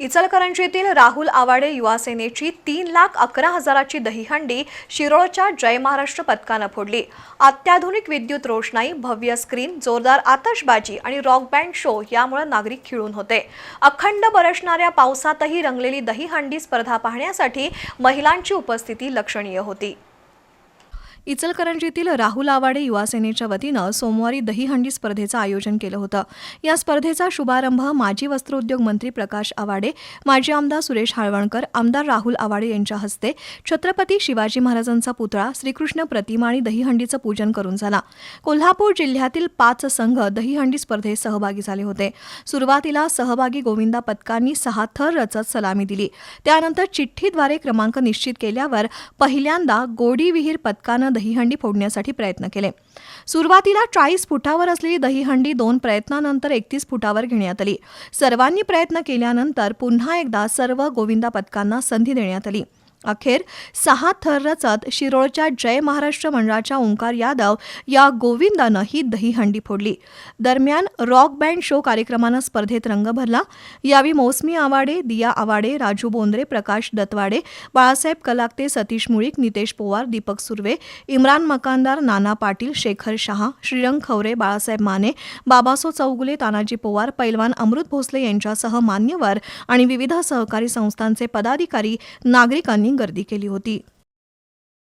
इचलकरंजीतील राहुल आवाडे युवा सेनेची तीन लाख अकरा हजाराची दहीहंडी शिरोळच्या जय महाराष्ट्र पथकानं फोडली. अत्याधुनिक विद्युत रोषणाई भव्य स्क्रीन जोरदार आतषबाजी आणि रॉक बँड शो यामुळे नागरिक खिळून होते. अखंड बरसणाऱ्या पावसातही रंगलेली दहीहंडी स्पर्धा पाहण्यासाठी महिलांची उपस्थिती लक्षणीय होती. इचलकरंजीतील राहुल आवाडे युवा सेनेच्या वतीनं सोमवारी दहीहंडी स्पर्धेचं आयोजन केलं होतं. या स्पर्धेचा शुभारंभ माजी वस्त्रोद्योग मंत्री प्रकाश आवाडे माजी आमदार सुरेश हाळवणकर आमदार राहुल आवाडे यांच्या हस्ते छत्रपती शिवाजी महाराजांचा पुतळा श्रीकृष्ण प्रतिमा आणि दहीहंडीचं पूजन करून झाला. कोल्हापूर जिल्ह्यातील पाच संघ दहीहंडी स्पर्धेत सहभागी झाले होते. सुरुवातीला सहभागी गोविंदा पथकांनी सहा थर रचत सलामी दिली. त्यानंतर चिठ्ठीद्वारे क्रमांक निश्चित केल्यावर पहिल्यांदा गोडी विहीर पथकानं दहीहंडी फोडण्यासाठी प्रयत्न केले. सुरुवातीला चाळीस फुटावर असलेली दहीहंडी दोन प्रयत्नानंतर एकतीस फुटावर घेण्यात आली. सर्वांनी प्रयत्न केल्यानंतर पुन्हा एकदा सर्व गोविंदा पथकांना संधी देण्यात आली. अखेर सहा थर रचत शिरोळच्या जय महाराष्ट्र मंडळाच्या ओंकार यादव या गोविंदानं ही दहीहंडी फोडली. दरम्यान रॉक बँड शो कार्यक्रमानं स्पर्धेत रंग भरला. यावेळी मौसमी आवाडे दिया आवाडे राजू बोंद्रे प्रकाश दत्वाडे बाळासाहेब कलाकते सतीश मुळीक नितेश पोवार दीपक सुर्वे इम्रान मकानदार नाना पाटील शेखर शहा श्रीरंग खवरे बाळासाहेब माने बाबासो चौगुले तानाजी पोवार पैलवान अमृत भोसले यांच्यासह मान्यवर आणि विविध सहकारी संस्थांचे पदाधिकारी नागरिकांनी गर्दी केली होती.